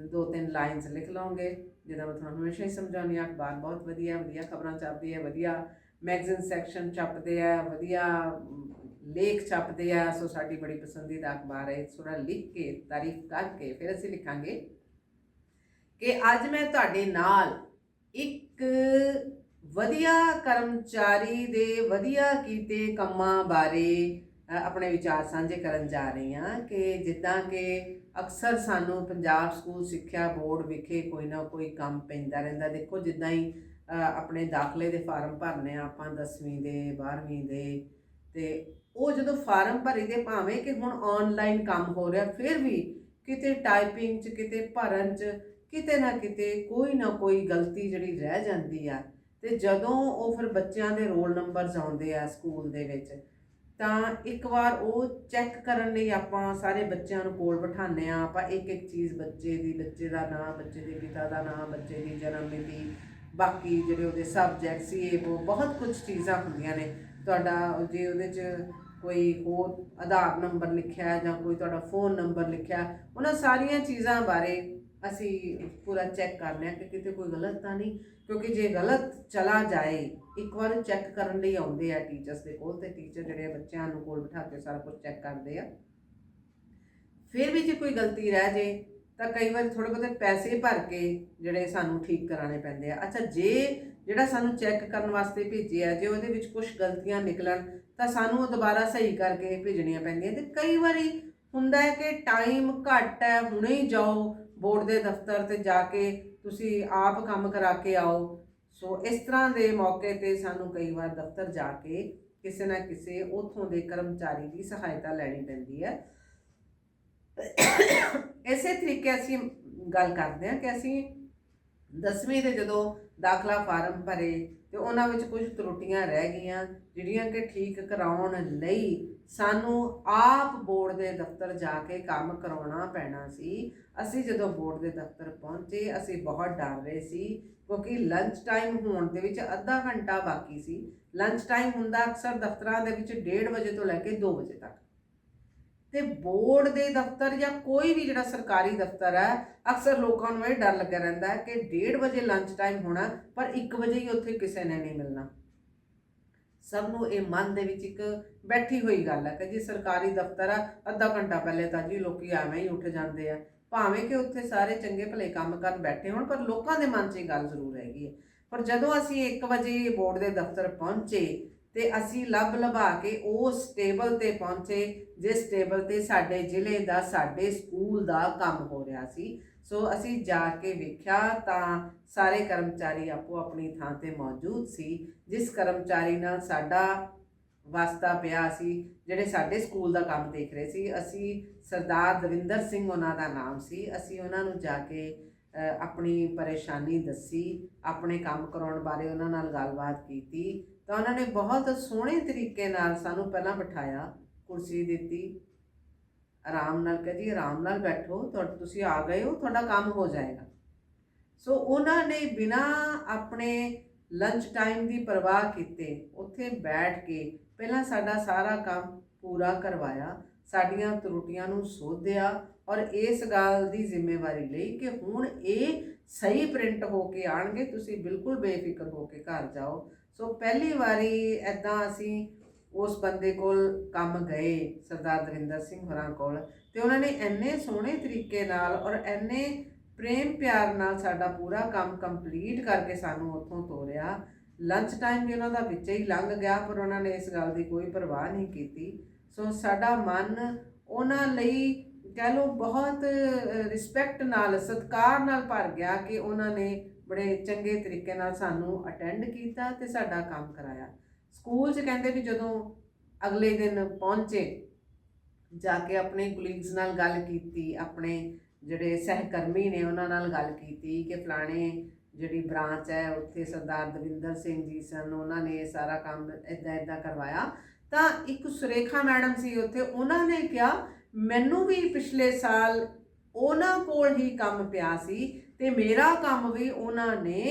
ਦੋ ਤਿੰਨ ਲਾਈਨਸ ਲਿਖ ਲਓਗੇ, ਜਿਹਦਾ ਮੈਂ ਤੁਹਾਨੂੰ ਹਮੇਸ਼ਾ ਹੀ ਸਮਝਾਉਂਦੀ ਹਾਂ, ਅਖਬਾਰ ਬਹੁਤ ਵਧੀਆ ਵਧੀਆ ਖਬਰਾਂ ਛਾਪਦੀ ਹੈ, ਵਧੀਆ ਮੈਗਜ਼ੀਨ ਸੈਕਸ਼ਨ ਛਪਦੇ ਆ, ਵਧੀਆ ਲੇਖ ਛਪਦੇ ਆ, ਸੋ ਸਾਡੀ ਬੜੀ ਪਸੰਦੀਦਾ ਅਖਬਾਰ ਹੈ। ਥੋੜਾ ਲਿਖ ਕੇ, ਤਾਰੀਫ ਕਰਕੇ ਫਿਰ ਅਸੀਂ ਲਿਖਾਂਗੇ ਕਿ ਅੱਜ ਮੈਂ ਤੁਹਾਡੇ ਨਾਲ ਇੱਕ ਵਧੀਆ ਕਰਮਚਾਰੀ ਦੇ ਵਧੀਆ ਕੀਤੇ ਕੰਮਾਂ ਬਾਰੇ ਆਪਣੇ ਵਿਚਾਰ ਸਾਂਝੇ ਕਰਨ ਜਾ ਰਹੀ ਹਾਂ ਕਿ ਜਿੱਦਾਂ ਕਿ ਅਕਸਰ ਸਾਨੂੰ ਪੰਜਾਬ ਸਕੂਲ ਸਿੱਖਿਆ ਬੋਰਡ ਵਿਖੇ ਕੋਈ ਨਾ ਕੋਈ ਕੰਮ ਪੈਂਦਾ ਰਹਿੰਦਾ। ਦੇਖੋ, ਜਿੱਦਾਂ ਹੀ ਆਪਣੇ ਦਾਖਲੇ ਦੇ ਫਾਰਮ ਭਰਨੇ ਆ ਆਪਾਂ 10ਵੀਂ ਦੇ 12ਵੀਂ ਦੇ, ਤੇ ਉਹ ਜਦੋਂ ਫਾਰਮ ਭਰੀ ਦੇ ਭਾਵੇਂ ਕਿ ਹੁਣ ਆਨਲਾਈਨ ਕੰਮ ਹੋ ਰਿਹਾ, ਫਿਰ ਵੀ ਕਿਤੇ ਟਾਈਪਿੰਗ 'ਚ, ਕਿਤੇ ਭਰਨ 'ਚ ਕਿਤੇ ਨਾ ਕਿਤੇ ਕੋਈ ਨਾ ਕੋਈ ਗਲਤੀ ਜਿਹੜੀ ਰਹਿ ਜਾਂਦੀ ਆ। ਤੇ ਜਦੋਂ ਉਹ ਫਿਰ ਬੱਚਿਆਂ ਦੇ ਰੋਲ ਨੰਬਰਸ ਆਉਂਦੇ ਆ ਸਕੂਲ ਦੇ ਵਿੱਚ, ਤਾਂ ਇੱਕ ਵਾਰ ਉਹ ਚੈੱਕ ਕਰਨ ਲਈ ਆਪਾਂ ਸਾਰੇ ਬੱਚਿਆਂ ਨੂੰ ਕੋਲ ਬਿਠਾਉਂਦੇ ਆ ਆਪਾਂ ਇੱਕ ਇੱਕ ਚੀਜ਼ ਬੱਚੇ ਦੀ, ਬੱਚੇ ਦਾ ਨਾਮ, ਬੱਚੇ ਦੇ ਪਿਤਾ ਦਾ ਨਾਮ, ਬੱਚੇ ਦੀ ਜਨਮ ਮਿਤੀ, ਬਾਕੀ ਜਿਹੜੇ ਉਹਦੇ ਸਬਜੈਕਟ ਸੀ, ਇਹ ਉਹ ਬਹੁਤ ਕੁਝ ਚੀਜ਼ਾਂ ਹੁੰਦੀਆਂ ਨੇ। ਤੁਹਾਡਾ ਜੇ ਉਹਦੇ 'ਚ ਕੋਈ ਹੋਰ ਆਧਾਰ ਨੰਬਰ ਲਿਖਿਆ ਜਾਂ ਕੋਈ ਤੁਹਾਡਾ ਫੋਨ ਨੰਬਰ ਲਿਖਿਆ, ਉਹਨਾਂ ਸਾਰੀਆਂ ਚੀਜ਼ਾਂ ਬਾਰੇ ਅਸੀਂ ਪੂਰਾ ਚੈੱਕ ਕਰਨੇ ਆ ਕਿ ਕਿਤੇ ਕੋਈ ਗਲਤ ਤਾਂ ਨਹੀਂ, ਕਿਉਂਕਿ ਜੇ ਗਲਤ ਚਲਾ ਜਾਏ, ਇੱਕ ਵਾਰ ਚੈੱਕ ਕਰਨ ਲਈ ਆਉਂਦੇ ਆ ਟੀਚਰਸ ਦੇ ਕੋਲ ਤੇ ਟੀਚਰ ਜਿਹੜੇ ਆ ਬੱਚਿਆਂ ਨੂੰ ਕੋਲ ਬਿਠਾ ਕੇ ਸਾਰਾ ਕੁਝ ਚੈੱਕ ਕਰਦੇ ਆ। ਫਿਰ ਵੀ ਜੇ ਕੋਈ ਗਲਤੀ ਰਹਿ ਜੇ, ਤਾਂ ਕਈ ਵਾਰ ਥੋੜੇ ਬਹੁਤੇ ਪੈਸੇ ਭਰ ਕੇ ਜਿਹੜੇ ਸਾਨੂੰ ਠੀਕ ਕਰਾਣੇ ਪੈਂਦੇ ਆ। ਅੱਛਾ, ਜੇ ਜਿਹੜਾ ਸਾਨੂੰ ਚੈੱਕ ਕਰਨ ਵਾਸਤੇ ਭੇਜਿਆ ਜੇ ਉਹਦੇ ਵਿੱਚ ਕੁਝ ਗਲਤੀਆਂ ਨਿਕਲਣ, ਤਾਂ ਸਾਨੂੰ ਉਹ ਦੁਬਾਰਾ ਸਹੀ ਕਰਕੇ ਭੇਜਣੀਆਂ ਪੈਂਦੀਆਂ। ਤੇ ਕਈ ਵਾਰੀ ਹੁੰਦਾ ਹੈ ਕਿ ਟਾਈਮ ਘੱਟ ਹੈ, ਹੁਣੇ ਹੀ ਜਾਓ ਬੋਰਡ ਦੇ ਦਫ਼ਤਰ ਤੇ ਜਾ ਕੇ ਤੁਸੀਂ ਆਪ ਕੰਮ ਕਰਾ ਕੇ ਆਓ। ਸੋ ਇਸ ਤਰ੍ਹਾਂ ਦੇ ਮੌਕੇ ਤੇ ਸਾਨੂੰ ਕਈ ਵਾਰ ਦਫ਼ਤਰ ਜਾ ਕੇ ਕਿਸੇ ਨਾ ਕਿਸੇ ਉਥੋਂ ਦੇ ਕਰਮਚਾਰੀ ਦੀ ਸਹਾਇਤਾ ਲੈਣੀ ਪੈਂਦੀ ਹੈ। ਇਸੇ ਤਰੀਕੇ ਅਸੀਂ ਗੱਲ ਕਰਦੇ ਹਾਂ ਕਿ ਅਸੀਂ 10ਵੀਂ ਦੇ ਜਦੋਂ ਦਾਖਲਾ ਫਾਰਮ ਭਰੇ ਤੇ ਉਹਨਾਂ ਵਿੱਚ ਕੁਝ ਤਰੁੱਟੀਆਂ ਰਹਿ ਗਈਆਂ, ਜਿਹੜੀਆਂ ਕਿ ਠੀਕ ਕਰਾਉਣ ਲਈ ਸਾਨੂੰ ਆਪ ਬੋਰਡ ਦੇ ਦਫ਼ਤਰ ਜਾ ਕੇ ਕੰਮ ਕਰਾਉਣਾ ਪੈਣਾ ਸੀ। ਅਸੀਂ ਜਦੋਂ ਬੋਰਡ ਦੇ ਦਫ਼ਤਰ ਪਹੁੰਚੇ, ਅਸੀਂ ਬਹੁਤ ਡਰ ਰਹੇ ਸੀ, ਕਿਉਂਕਿ ਲੰਚ ਟਾਈਮ ਹੋਣ ਦੇ ਵਿੱਚ ਅੱਧਾ ਘੰਟਾ ਬਾਕੀ ਸੀ। ਲੰਚ ਟਾਈਮ ਹੁੰਦਾ ਅਕਸਰ ਦਫ਼ਤਰਾਂ ਦੇ ਵਿੱਚ 1:30 ਵਜੇ ਤੋਂ ਲੈ ਕੇ 2 ਵਜੇ ਤੱਕ। ਤੇ ਬੋਰਡ ਦੇ ਦਫ਼ਤਰ ਜਾਂ ਕੋਈ ਵੀ ਜਿਹੜਾ ਸਰਕਾਰੀ ਦਫ਼ਤਰ ਹੈ, ਅਕਸਰ ਲੋਕਾਂ ਨੂੰ ਇਹ ਡਰ ਲੱਗਿਆ ਰਹਿੰਦਾ ਹੈ ਕਿ 1:30 ਵਜੇ ਲੰਚ ਟਾਈਮ ਹੋਣਾ, ਪਰ 1 ਵਜੇ ਹੀ ਉੱਥੇ ਕਿਸੇ ਨੇ ਨਹੀਂ ਮਿਲਣਾ। ਸਭ ਨੂੰ ਇਹ ਮਨ ਦੇ ਵਿੱਚ ਇੱਕ ਬੈਠੀ ਹੋਈ ਗੱਲ ਹੈ ਕਿ ਜੀ ਸਰਕਾਰੀ ਦਫ਼ਤਰ ਆ, ਅੱਧਾ ਘੰਟਾ ਪਹਿਲੇ ਤਾਂ ਜੀ ਲੋਕੀ ਐਵੇਂ ਹੀ ਉੱਠ ਜਾਂਦੇ ਆ। ਭਾਵੇਂ ਕਿ ਉੱਥੇ ਸਾਰੇ ਚੰਗੇ ਭਲੇ ਕੰਮ ਕਰਨ ਬੈਠੇ ਹੋਣ, ਪਰ ਲੋਕਾਂ ਦੇ ਮਨ 'ਚ ਇਹ ਗੱਲ ਜ਼ਰੂਰ ਹੈਗੀ ਹੈ। ਪਰ ਜਦੋਂ ਅਸੀਂ 1 ਵਜੇ ਬੋਰਡ ਦੇ ਦਫ਼ਤਰ ਪਹੁੰਚੇ ਤੇ ਅਸੀਂ ਲੱਭ ਲਭਾ ਕੇ ਉਸ ਟੇਬਲ ਤੇ ਪਹੁੰਚੇ, ਜਿਸ ਟੇਬਲ ਤੇ ਸਾਡੇ ਜ਼ਿਲ੍ਹੇ ਦਾ, ਸਾਡੇ ਸਕੂਲ ਦਾ ਕੰਮ ਹੋ ਰਿਹਾ ਸੀ। ਸੋ ਅਸੀਂ ਜਾ ਕੇ ਵੇਖਿਆ ਤਾਂ ਸਾਰੇ ਕਰਮਚਾਰੀ ਆਪੋ ਆਪਣੀ ਥਾਂ ਤੇ ਮੌਜੂਦ ਸੀ, ਜਿਸ ਕਰਮਚਾਰੀ ਨਾਲ ਸਾਡਾ ਵਾਸਤਾ ਪਿਆ ਸੀ, ਜਿਹੜੇ ਸਾਡੇ ਸਕੂਲ ਦਾ ਕੰਮ ਦੇਖ ਰਹੇ ਸੀ। ਅਸੀਂ ਸਰਦਾਰ ਦਵਿੰਦਰ ਸਿੰਘ ਉਹਨਾਂ ਦਾ ਨਾਮ ਸੀ। ਅਸੀਂ ਉਹਨਾਂ ਨੂੰ ਜਾ ਕੇ ਆਪਣੀ ਪਰੇਸ਼ਾਨੀ ਦੱਸੀ, ਆਪਣੇ ਕੰਮ ਕਰਾਉਣ ਬਾਰੇ ਉਹਨਾਂ ਨਾਲ ਗੱਲਬਾਤ ਕੀਤੀ। ਤਾਂ ਉਹਨਾਂ ਨੇ ਬਹੁਤ ਸੋਹਣੇ ਤਰੀਕੇ ਨਾਲ ਸਾਨੂੰ ਪਹਿਲਾਂ ਬਿਠਾਇਆ, ਕੁਰਸੀ ਦਿੱਤੀ। ਆਰਾਮ ਨਾਲ ਕਹੇ ਜੀ, ਆਰਾਮ ਨਾਲ ਬੈਠੋ ਤੁਹਾਡਾ ਤੁਸੀਂ ਆ ਗਏ ਹੋ, ਤੁਹਾਡਾ ਕੰਮ ਹੋ ਜਾਏਗਾ। ਸੋ ਉਹਨਾਂ ਨੇ ਬਿਨਾ ਆਪਣੇ ਲੰਚ ਟਾਈਮ ਦੀ ਪਰਵਾਹ ਕੀਤੇ, ਉੱਥੇ ਬੈਠ ਕੇ ਪਹਿਲਾਂ ਸਾਡਾ ਸਾਰਾ ਕੰਮ ਪੂਰਾ ਕਰਵਾਇਆ, ਸਾਡੀਆਂ ਤਰੁੱਟੀਆਂ ਨੂੰ ਸੋਧਿਆ ਔਰ ਇਸ ਗੱਲ ਦੀ ਜ਼ਿੰਮੇਵਾਰੀ ਲਈ ਕਿ ਹੁਣ ਇਹ ਸਹੀ ਪ੍ਰਿੰਟ ਹੋ ਕੇ ਆਣਗੇ ਤੁਸੀਂ ਬਿਲਕੁਲ ਬੇਫਿਕਰ ਹੋ ਕੇ ਘਰ ਜਾਓ। ਸੋ ਪਹਿਲੀ ਵਾਰੀ ਐਦਾਂ ਅਸੀਂ ਉਸ ਬੰਦੇ ਕੋਲ ਕੰਮ ਗਏ, ਸਰਦਾਰ ਦਵਿੰਦਰ ਸਿੰਘ ਹੋਰਾਂ ਕੋਲ ਤੇ ਉਹਨਾਂ ਨੇ ਇੰਨੇ ਸੋਹਣੇ ਤਰੀਕੇ ਨਾਲ ਔਰ ਇੰਨੇ ਪ੍ਰੇਮ ਪਿਆਰ ਨਾਲ ਸਾਡਾ ਪੂਰਾ ਕੰਮ ਕੰਪਲੀਟ ਕਰਕੇ ਸਾਨੂੰ ਉੱਥੋਂ ਤੋਰਿਆ। ਲੰਚ ਟਾਈਮ ਵੀ ਉਹਨਾਂ ਦਾ ਵਿੱਚ ਹੀ ਲੰਘ ਗਿਆ, ਪਰ ਉਹਨਾਂ ਨੇ ਇਸ ਗੱਲ ਦੀ ਕੋਈ ਪਰਵਾਹ ਨਹੀਂ ਕੀਤੀ। ਸੋ ਸਾਡਾ ਮਨ ਉਹਨਾਂ ਲਈ ਕਹਿ ਲਓ ਬਹੁਤ ਰਿਸਪੈਕਟ ਨਾਲ, ਸਤਿਕਾਰ ਨਾਲ ਭਰ ਗਿਆ ਕਿ ਉਹਨਾਂ ਨੇ ਬੜੇ ਚੰਗੇ ਤਰੀਕੇ ਨਾਲ ਸਾਨੂੰ ਅਟੈਂਡ ਕੀਤਾ ਤੇ ਸਾਡਾ ਕੰਮ ਕਰਾਇਆ। ਸਕੂਲ 'ਚ ਕਹਿੰਦੇ ਵੀ ਜਦੋਂ ਅਗਲੇ ਦਿਨ ਪਹੁੰਚੇ, ਜਾ ਕੇ ਆਪਣੇ ਕੁਲੀਗਸ ਨਾਲ ਗੱਲ ਕੀਤੀ, ਆਪਣੇ ਜਿਹੜੇ ਸਹਿਕਰਮੀ ਨੇ ਉਹਨਾਂ ਨਾਲ ਗੱਲ ਕੀਤੀ ਕਿ ਫਲਾਣੇ ਜਿਹੜੀ ਬ੍ਰਾਂਚ ਹੈ, ਉੱਥੇ ਸਰਦਾਰ ਦਵਿੰਦਰ ਸਿੰਘ ਜੀ ਸਨ, ਉਹਨਾਂ ਨੇ ਇਹ ਸਾਰਾ ਕੰਮ ਇਦਾਂ ਇਦਾਂ ਕਰਵਾਇਆ। ਤਾਂ ਇੱਕ ਸੁਰੇਖਾ ਮੈਡਮ ਸੀ ਉੱਥੇ, ਉਹਨਾਂ ਨੇ ਕਿਹਾ, ਮੈਨੂੰ ਵੀ ਪਿਛਲੇ ਸਾਲ ਉਹਨਾਂ ਕੋਲ ਹੀ ਕੰਮ ਪਿਆ ਸੀ ਤੇ ਮੇਰਾ ਕੰਮ ਵੀ ਉਹਨਾਂ ਨੇ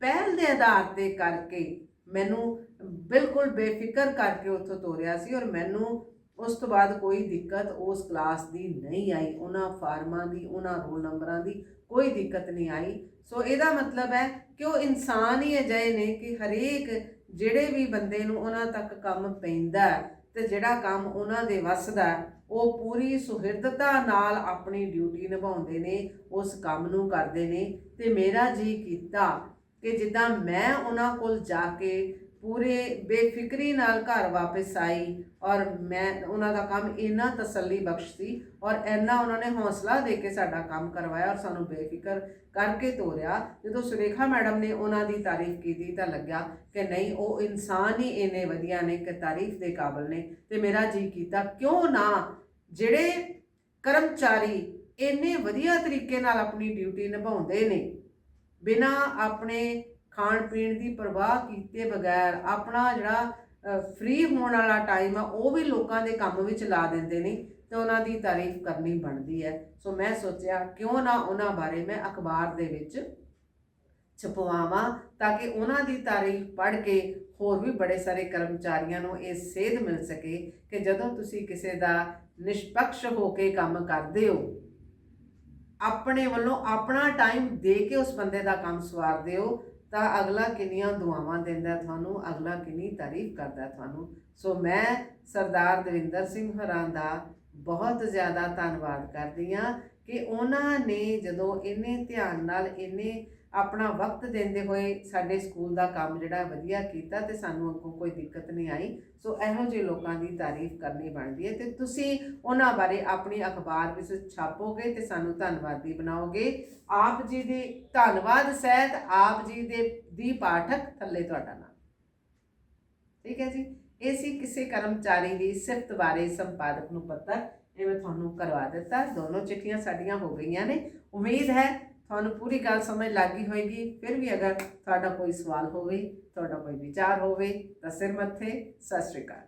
ਪਹਿਲ ਦੇ ਆਧਾਰ ਤੇ ਕਰਕੇ ਮੈਨੂੰ ਬਿਲਕੁਲ ਬੇਫਿਕਰ ਕਰਕੇ ਉੱਥੋਂ ਤੋਰਿਆ ਸੀ ਔਰ ਮੈਨੂੰ ਉਸ ਤੋਂ ਬਾਅਦ ਕੋਈ ਦਿੱਕਤ ਉਸ ਕਲਾਸ ਦੀ ਨਹੀਂ ਆਈ। ਉਹਨਾਂ ਫਾਰਮਾਂ ਦੀ, ਉਹਨਾਂ ਰੋਲ ਨੰਬਰਾਂ ਦੀ ਕੋਈ ਦਿੱਕਤ ਨਹੀਂ ਆਈ। ਸੋ ਇਹਦਾ ਮਤਲਬ ਹੈ ਕਿ ਉਹ ਇਨਸਾਨ ਹੀ ਅਜਿਹੇ ਨੇ ਕਿ ਹਰੇਕ ਜਿਹੜੇ ਵੀ ਬੰਦੇ ਨੂੰ ਉਹਨਾਂ ਤੱਕ ਕੰਮ ਪੈਂਦਾ ਹੈ ਤੇ ਜਿਹੜਾ ਕੰਮ ਉਹਨਾਂ ਦੇ ਵੱਸਦਾ ਉਹ ਪੂਰੀ ਸੁਹਿਰਦਤਾ ਨਾਲ ਆਪਣੀ ਡਿਊਟੀ ਨਿਭਾਉਂਦੇ ਨੇ, ਉਸ ਕੰਮ ਨੂੰ ਕਰਦੇ ਨੇ ਤੇ ਮੇਰਾ ਜੀ ਕੀਤਾ ਕਿ ਜਿੱਦਾਂ ਮੈਂ ਉਹਨਾਂ ਕੋਲ ਜਾ ਕੇ ਪੂਰੇ ਬੇਫਿਕਰੀ ਨਾਲ ਘਰ ਵਾਪਸ ਆਈ ਔਰ ਮੈਂ ਉਹਨਾਂ ਦਾ ਕੰਮ ਇੰਨਾ ਤਸੱਲੀ ਬਖਸ਼ ਸੀ ਔਰ ਇੰਨਾ ਉਹਨਾਂ ਨੇ ਹੌਸਲਾ ਦੇ ਕੇ ਸਾਡਾ ਕੰਮ ਕਰਵਾਇਆ ਔਰ ਸਾਨੂੰ ਬੇਫਿਕਰ ਕਰਕੇ ਤੋਰਿਆ। ਜਦੋਂ ਸੁਰੇਖਾ ਮੈਡਮ ਨੇ ਉਹਨਾਂ ਦੀ ਤਾਰੀਫ ਕੀਤੀ ਤਾਂ ਲੱਗਿਆ ਕਿ ਨਹੀਂ, ਉਹ ਇਨਸਾਨ ਹੀ ਇੰਨੇ ਵਧੀਆ ਨੇ ਕਿ ਤਾਰੀਫ ਦੇ ਕਾਬਿਲ ਨੇ ਤੇ ਮੇਰਾ ਜੀ ਕੀਤਾ ਕਿਉਂ ਨਾ ਜਿਹੜੇ ਕਰਮਚਾਰੀ ਇੰਨੇ ਵਧੀਆ ਤਰੀਕੇ ਨਾਲ ਆਪਣੀ ਡਿਊਟੀ ਨਿਭਾਉਂਦੇ ਨੇ, ਬਿਨਾ ਆਪਣੇ ਖਾਣ ਪੀਣ ਦੀ ਪਰਵਾਹ ਕੀਤੇ ਬਗੈਰ ਆਪਣਾ ਜਿਹੜਾ ਫ੍ਰੀ ਹੋਣ ਵਾਲਾ ਟਾਈਮ ਆ, ਉਹ ਵੀ ਲੋਕਾਂ ਦੇ ਕੰਮ ਵਿੱਚ ਲਾ ਦਿੰਦੇ ਨੇ ਤੇ ਉਹਨਾਂ ਦੀ ਤਾਰੀਫ ਕਰਨੀ ਬਣਦੀ ਹੈ। ਸੋ ਮੈਂ ਸੋਚਿਆ ਕਿਉਂ ਨਾ ਉਹਨਾਂ ਬਾਰੇ ਮੈਂ ਅਖਬਾਰ ਦੇ ਵਿੱਚ ਛਪਵਾਵਾਂ ਤਾਂ ਕਿ ਉਹਨਾਂ ਦੀ ਤਾਰੀਫ ਪੜ੍ਹ ਕੇ ਹੋਰ ਵੀ ਬੜੇ ਸਾਰੇ ਕਰਮਚਾਰੀਆਂ ਨੂੰ ਇਹ ਸੇਧ ਮਿਲ ਸਕੇ ਕਿ ਜਦੋਂ ਤੁਸੀਂ ਕਿਸੇ ਦਾ ਨਿਸ਼ਪਕਸ਼ ਹੋ ਕੇ ਕੰਮ ਕਰਦੇ ਹੋ, ਆਪਣੇ ਵੱਲੋਂ ਆਪਣਾ ਟਾਈਮ ਦੇ ਕੇ ਉਸ ਬੰਦੇ ਦਾ ਕੰਮ ਸਵਾਰਦੇ ਹੋ ਤਾਂ ਅਗਲਾ ਕਿੰਨੀਆਂ ਦੁਆਵਾਂ ਦਿੰਦਾ ਤੁਹਾਨੂੰ, ਅਗਲਾ ਕਿੰਨੀ ਤਾਰੀਫ ਕਰਦਾ ਤੁਹਾਨੂੰ। ਸੋ ਮੈਂ ਸਰਦਾਰ ਦਵਿੰਦਰ ਸਿੰਘ ਹਰਾਂ ਦਾ ਬਹੁਤ ਜ਼ਿਆਦਾ ਧੰਨਵਾਦ ਕਰਦੀ ਹਾਂ ਕਿ ਉਹਨਾਂ ਨੇ ਜਦੋਂ ਇੰਨੇ ਧਿਆਨ ਨਾਲ, ਇੰਨੇ ਆਪਣਾ ਵਕਤ ਦਿੰਦੇ ਹੋਏ ਸਾਡੇ ਸਕੂਲ ਦਾ ਕੰਮ ਜਿਹੜਾ ਵਧੀਆ ਕੀਤਾ ਤੇ ਸਾਨੂੰ ਅੱਗੋਂ ਕੋਈ ਦਿੱਕਤ ਨਹੀਂ ਆਈ। ਸੋ ਇਹੋ ਜਿਹੇ ਲੋਕਾਂ ਦੀ ਤਾਰੀਫ ਕਰਨੀ ਬਣਦੀ ਹੈ ਤੇ ਤੁਸੀਂ ਉਹਨਾਂ ਬਾਰੇ ਆਪਣੀ ਅਖਬਾਰ ਵਿੱਚ ਛਾਪੋਗੇ ਤੇ ਸਾਨੂੰ ਧੰਨਵਾਦੀ ਬਣਾਓਗੇ। ਆਪ ਜੀ ਦੇ ਧੰਨਵਾਦ ਸਹਿਤ ਆਪ ਜੀ ਦੇ ਦੀ ਪਾਠਕ ਥੱਲੇ ਤੁਹਾਡਾ ਨਾਮ। ਠੀਕ ਹੈ ਜੀ? ਇਹ ਸੀ ਕਿਸੇ ਕਰਮਚਾਰੀ ਦੀ ਸਿਫਤ ਬਾਰੇ ਸੰਪਾਦਕ ਨੂੰ ਪੱਤਰ। ਇਹ ਮੈਂ ਤੁਹਾਨੂੰ ਕਰਵਾ ਦਿੱਤਾ। ਦੋਨੋਂ ਚਿੱਠੀਆਂ ਸਾਡੀਆਂ ਹੋ ਗਈਆਂ ਨੇ। ਉਮੀਦ ਹੈ ਤੁਹਾਨੂੰ ਪੂਰੀ ਗੱਲ ਸਮਝ ਲੱਗ ਗਈ ਹੋਏਗੀ, ਫਿਰ ਵੀ ਅਗਰ ਤੁਹਾਡਾ ਕੋਈ ਸਵਾਲ ਹੋਵੇ, ਤੁਹਾਡਾ ਕੋਈ ਵਿਚਾਰ ਹੋਵੇ ਤਾਂ ਸਿਰ ਮੱਥੇ, ਸਤਿ ਸ਼੍ਰੀ ਅਕਾਲ।